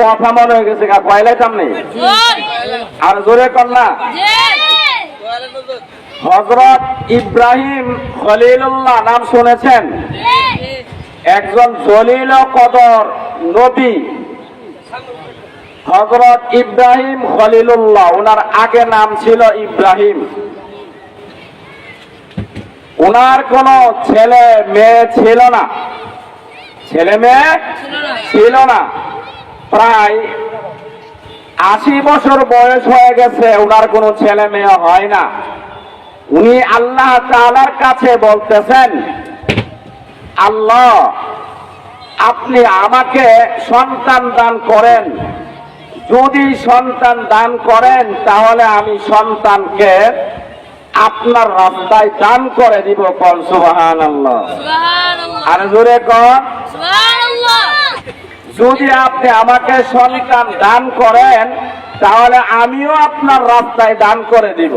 কথা মনে হয়ে গেছে কয়লাই সামনে? আর জোরে কর হজরত ইব্রাহিম খলিলুল্লাহ, নাম শুনেছেন? একজন জলিল কদর নবী। হজরত ইব্রাহিম খলিলুল্লাহ ওনার আগে নাম ছিল ইব্রাহিম। ওনার কোনো ছেলে মেয়ে ছিল না। ছেলে মেয়ে ছিল না। প্রায় আশি বছর বয়স হয়ে গেছে ওনার কোনো ছেলে মেয়ে হয় না। উনি আল্লাহ তাআলার কাছে বলতেছেন আল্লাহ আপনি আমাকে সন্তান দান করেন। যদি সন্তান দান করেন তাহলে আমি সন্তানকে আপনার রাস্তায় দান করে দিব। কল সুবাহান আল্লাহ আর জোরে কর যদি আপনি আমাকে সন্তান দান করেন তাহলে আমিও আপনার রাস্তায় দান করে দিব।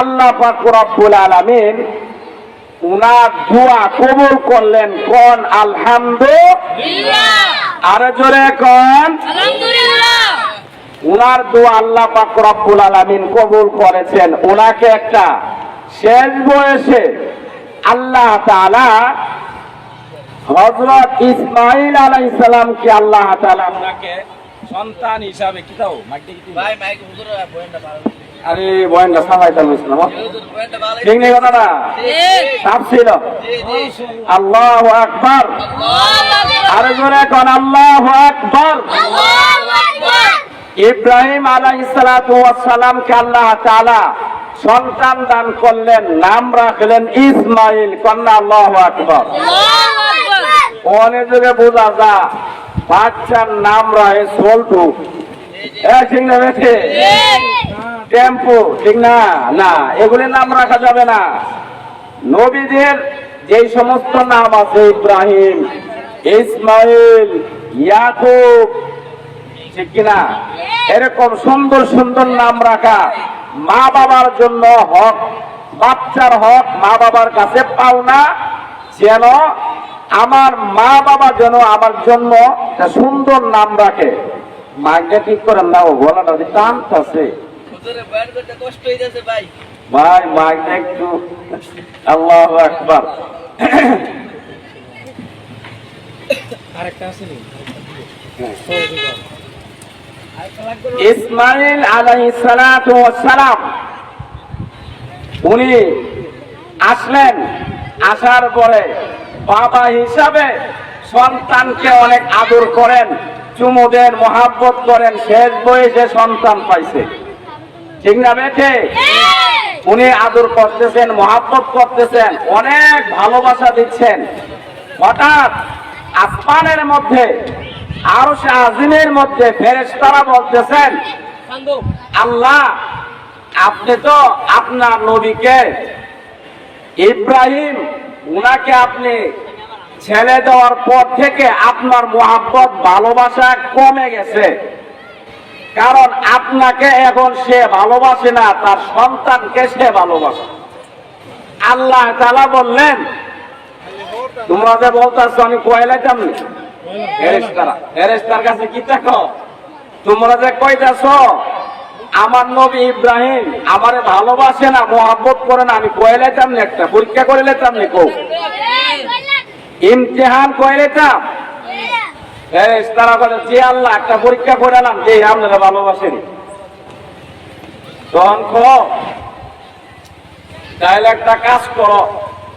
আল্লাহ পাক রব্বুল আলামিন উনার দোয়া কবুল করলেন কোন আলহামদুলিল্লাহ। আর জোরে কোন। উনার দোয়া আল্লাহ পাক রব্বুল আলামিন কবুল করেছেন। ওনাকে একটা শেষ বয়সে আল্লাহ তাআলা হযরত ইসমাইল আলাইহিস সালামকে আল্লাহ তাআলা ওনাকে সন্তান হিসাবে কি দাও? বয়ানটা ইসলাম ঠিক নেই কথাটা? সাপ ছিল। আল্লাহ আকবার। আরে জোরে আল্লাহ আকবার। ইব্রাহিম আলাইসালামকে আল্লাহ তাআলা সন্তান দান করলেন নাম রাখলেন ইসমাইল কন্যা আল্লাহ আকবর। অনেক যুগে বোঝা যা বাচ্চার নাম রাখে সোল্টু। ঠিক না বেঠে? টেম্পু, ঠিক না? না, এগুলির নাম রাখা যাবে না। নবীদের যে সমস্ত নাম আছে, ইব্রাহিম, ইসমাইল, ইয়াকুব, ঠিক কিনা? এরকম সুন্দর সুন্দর নাম রাখা মা বাবার জন্য হক, বাচ্চার হক মা বাবার কাছে পাও না যেন আমার মা বাবা যেন আমার জন্য সুন্দর নাম রাখে। মাকে ঠিক করেন না, ও গলাটা হয়ে যাচ্ছে ভাই ভাই একটু আল্লাহ আকবার। ইসমাইল আলাইহিস সালাতু ওয়াস সালাম, উনি আসলেন, আসার পরে বাবা হিসাবে সন্তানকে অনেক আদর করেন চুমু দেন মহাব্বত করেন শেষ বয়সে সন্তান পাইছে। ঠিক না বেঠে? উনি আদর করতেছেন মহাব্বত করতেছেন অনেক ভালোবাসা দিচ্ছেন। হঠাৎ আসমানের মধ্যে আরও সে আজিমের মধ্যে ফেরেশতারা বলতেছেন আল্লাহ আপনি তো আপনার নবীকে ইব্রাহিম উনাকে আপনি ছেলে দেওয়ার পর থেকে আপনার মোহাব্বত, ভালোবাসা কমে গেছে। কারণ আপনাকে এখন সে ভালোবাসে না, তার সন্তানকে সে ভালোবাসে। আল্লাহ তালা বললেন, তোমরা যে বলতেছো আমি কয়লাইতাম নি? কাছে কি দেখো তোমরা যে কইতাছ আমার নবী ইব্রাহিম আমারে ভালোবাসে না মোহাব্বত করে না আমি কয়লাইতাম নি একটা পরীক্ষা করে লেতাম নি কৌ ইমতিহান করে লেতাম। ফেরেশতারা বলে যে আল্লাহ একটা পরীক্ষা করে নাম যে আপনারা ভালোবাসেন। তখন তাহলে একটা কাজ করো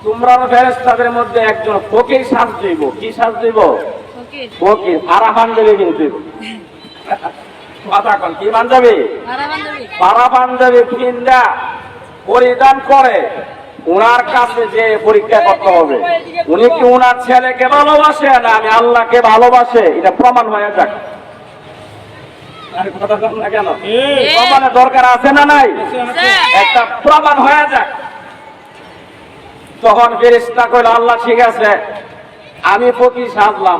তোমরা ফেরেশতাদের মধ্যে একজন ফকির সাজ দিব। কি সাজ দিব? ফকির। পারা পাঞ্জাবি কিন্তু। কথা কন কি পরিধান করে। উনার কাছে যে পরীক্ষা করতে হবে। উনি কি উনার ছেলেকে ভালোবাসে না আমি আল্লাহকে ভালোবাসে? এটা প্রমাণ হয়ে যাক। আরে কথা কন না কেন? প্রমাণের দরকার আছে না নাই? একটা প্রমাণ হয়ে যাক। তখন ফেরিস্তা কইল আল্লাহ ঠিক আছে আমি প্রতি সাজলাম।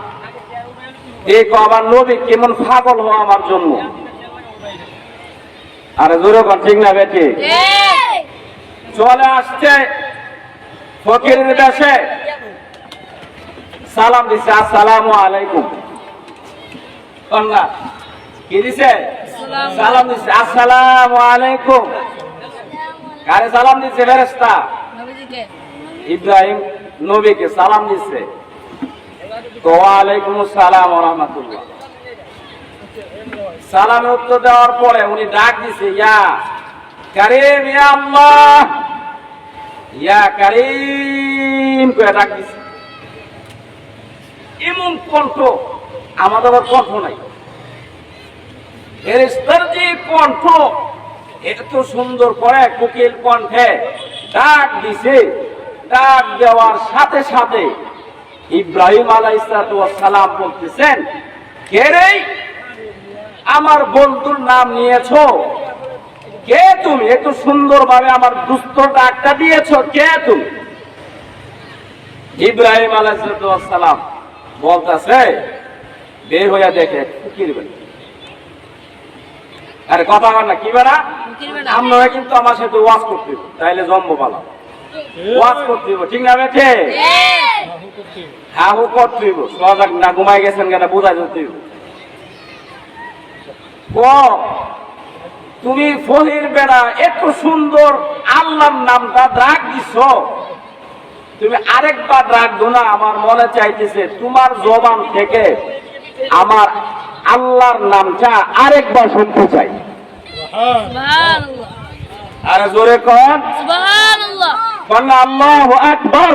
এই আমার নবী কেমন পাগল হওয়া আমার জন্য। আরে জোরে কর ঠিক না বেটি চলে আসছে ফকিরের দেশে সালাম দিছে আসসালামু আলাইকুম। কন্যা কি দিছে? সালাম দিছে আসসালামু আলাইকুম। কারে সালাম দিছে ফেরেশতা? ইব্রাহিম নবীকে সালাম দিছে। ওয়া সালামে উত্তর দেওয়ার পরে উনি ডাক দিছে, ইয়া কারিম, ইয়া আল্লাহ, ইয়া কারিম করে ডাক দিছে। এমন কণ্ঠ, আমাদের আবার কণ্ঠ নাই। যে কণ্ঠ এত সুন্দর করে কোকিল কণ্ঠে ডাক দিছে। ডাক দেওয়ার সাথে সাথে ইব্রাহিম সালাম বলতেছেন কে রে? আমার বন্ধুর নাম নিয়েছো। কে তুমি? এত সুন্দর ভাবে আমার দুস্থ ডাকটা দিয়েছ। কে তুমি? ইব্রাহিম আলাইসালাম বলতেছে বের হইয়া দেখে ফকির বেটা। আরে কথা বল না কি বেড়া আমরা কিন্তু আমার সাথে ওয়াজ করতে তাইলে জন্ম পালা ওয়াজ করতে হইব, ঠিক না বেঠে? হ্যাঁ হু করতে হইব সজাগ না ঘুমাই গেছেন কেন হইব ও তুমি ফহির বেড়া এত সুন্দর আল্লাহর নামটা ডাক দিছ। তুমি আরেকবার ডাকবো না আমার মনে চাইতেছে তোমার জবান থেকে আমার আল্লাহর নামটা আরেকবার শুনতে চাই। আরে জোরে কন। কন্যা আল্লাহ আকবর।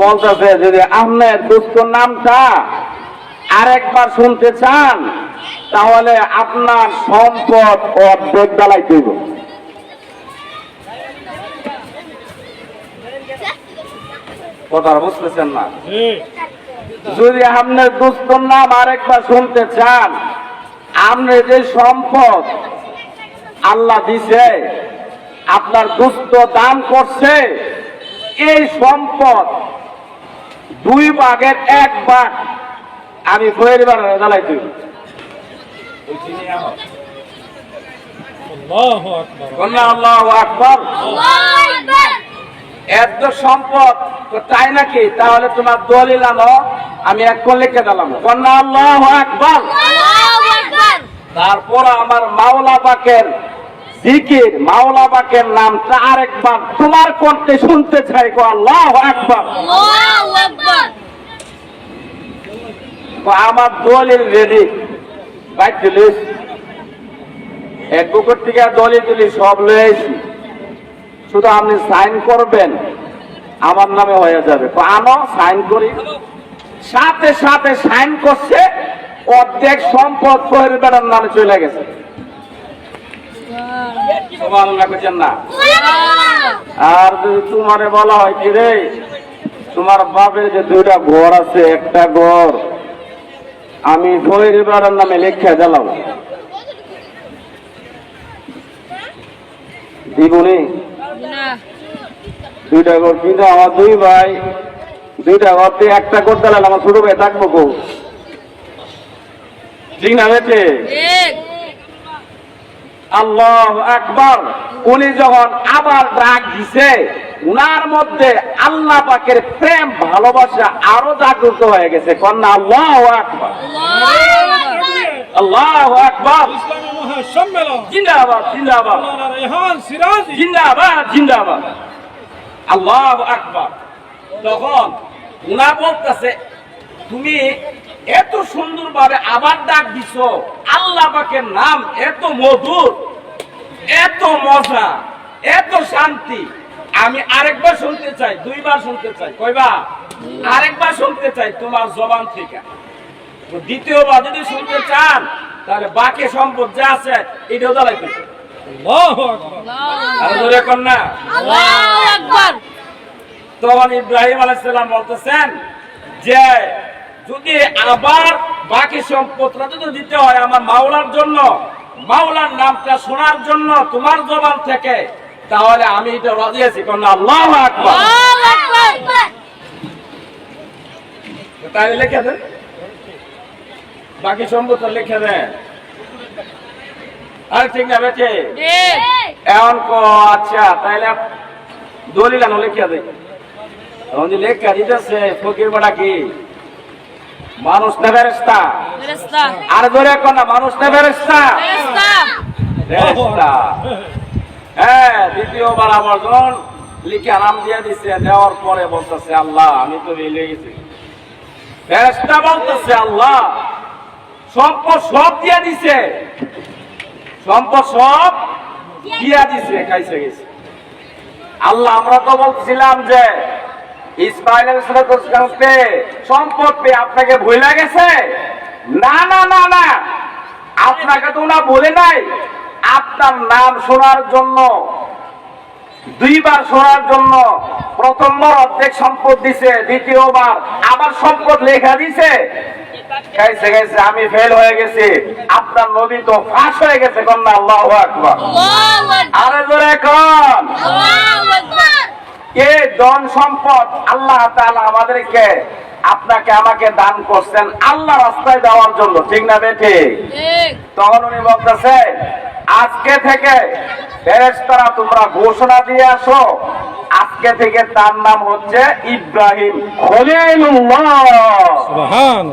বলতেছে যদি আপনার দুস্থ নামটা আরেকবার শুনতে চান তাহলে আপনার সম্পদ অর্ধেক বেলায় দেব কথা বুঝতেছেন না? যদি আপনার দুস্থ নাম আরেকবার শুনতে চান আপনি যে সম্পদ আল্লাহ দিছে আপনার দুস্থ দান করছে এই সম্পদ দুই ভাগের এক ভাগ আমি বইয়ের বেড়ানো জ্বালাই আকবর। এত সম্পদ তো তাই নাকি? তাহলে তোমার দলিল আনো আমি এক কোন লিখে দিলাম। কন্যা আল্লাহ আকবর। তারপর আমার মাওলা পাকের জিকির মাওলা পাকের নামটা আরেকবার তোমার কণ্ঠে শুনতে চাই গো আল্লাহ আকবর। তো আমার দলিল রেডি বাইক তুলিস এক বুকের থেকে দলিল তুলি সব লয়েছি শুধু আপনি সাইন করবেন আমার নামে হয়ে যাবে। আনো সাইন করি। সাথে সাথে সাইন করছে অর্ধেক সম্পদ ফহের বেড়ার নামে চলে গেছে। সুবহানাল্লাহ কইছেন না? আর যদি তোমারে বলা হয় কি রে, তোমার বাপের যে দুইটা ঘর আছে, একটা ঘর, আমি নামে লেখা দিলাম। দুইটা ঘর কিন্তু আমার দুই ভাই, দুইটা ঘর একটা করতে লাগলে আমার ছোট ভাই থাকব ঠিক না আল্লাহ আকবার। উনি যখন আবার ডাক দিছে, উনার মধ্যে আল্লাহ পাকের প্রেম, ভালোবাসা আরও জাগ্রত হয়ে গেছে। কন্যা আল্লাহ আকবার। আল্লাহ মহাসম্মেলন জিন্দাবাদ তখন উনা বলতেছে, তুমি এত সুন্দর ভাবে আবার ডাক দিছ। আল্লাহ পাকের নাম এত মধুর এত মজা এত শান্তি। আমি আরেকবার শুনতে চাই দুইবার শুনতে চাই কয়বার? আরেকবার শুনতে চাই তোমার জবান থেকে। দ্বিতীয়বার যদি শুনতে চান তাহলে বাকি সম্পদ যা আছে এটাও কর না। তখন ইব্রাহিম আলাইসাল্লাম বলতেছেন যে যদি আবার বাকি সম্পদটা যদি দিতে হয় আমার মাওলার জন্য মাওলার নামটা শোনার জন্য তোমার জবান থেকে তাহলে আমি এটা রাজি আছি কোন আল্লাহ আকবার। তাহলে লিখে দেন। বাকি সম্পদটা লিখে দেন। আরে ঠিক না বেটে? এখন কো আচ্ছা তাইলে দলিল আনো লিখিয়া দেয় এখন যে লেখা দিতেছে ফকির বেড়া কি? মানুষ না ফেরেস্তা আর ধরে এখন না মানুষ না ফেরেস্তা হ্যাঁ দ্বিতীয়বার আমার জন লিখে নাম দিয়ে দিছে দেওয়ার পরে বলতেছে আল্লাহ আমি তো রেলে গেছি। ফেরেস্তা বলতেছে আল্লাহ সম্পদ সব দিয়ে দিছে। সম্পদ সব দিয়া দিছে খাইছে গেছে। আল্লাহ আমরা তো বলছিলাম যে ইসমাইল সম্পদ পেয়ে আপনাকে ভুলে গেছে না না না না। আপনাকে তো না বলে নাই। আপনার নাম শোনার জন্য দুইবার শোনার জন্য প্রথমবার অর্ধেক সম্পদ দিছে দ্বিতীয়বার আবার সম্পদ লেখা দিছে। গাইছে গাইছে আমি ফেল হয়ে গেছি। আপনার নবী তো ফাঁস হয়ে গেছে কন্যা আল্লাহ আকবার। আরে জোরে এখন ধন সম্পদ আল্লাহ তাআলা আমাদেরকে আপনাকে আমাকে দান করছেন আল্লাহ রাস্তায় দেওয়ার জন্য। ঠিক না বেঠি তখন উনি বলতেছে আজকে থেকে ফেরেস্তারা তোমরা ঘোষণা দিয়ে আসো আজকে থেকে তার নাম হচ্ছে ইব্রাহিম খলিলুল্লাহ। সুবহান।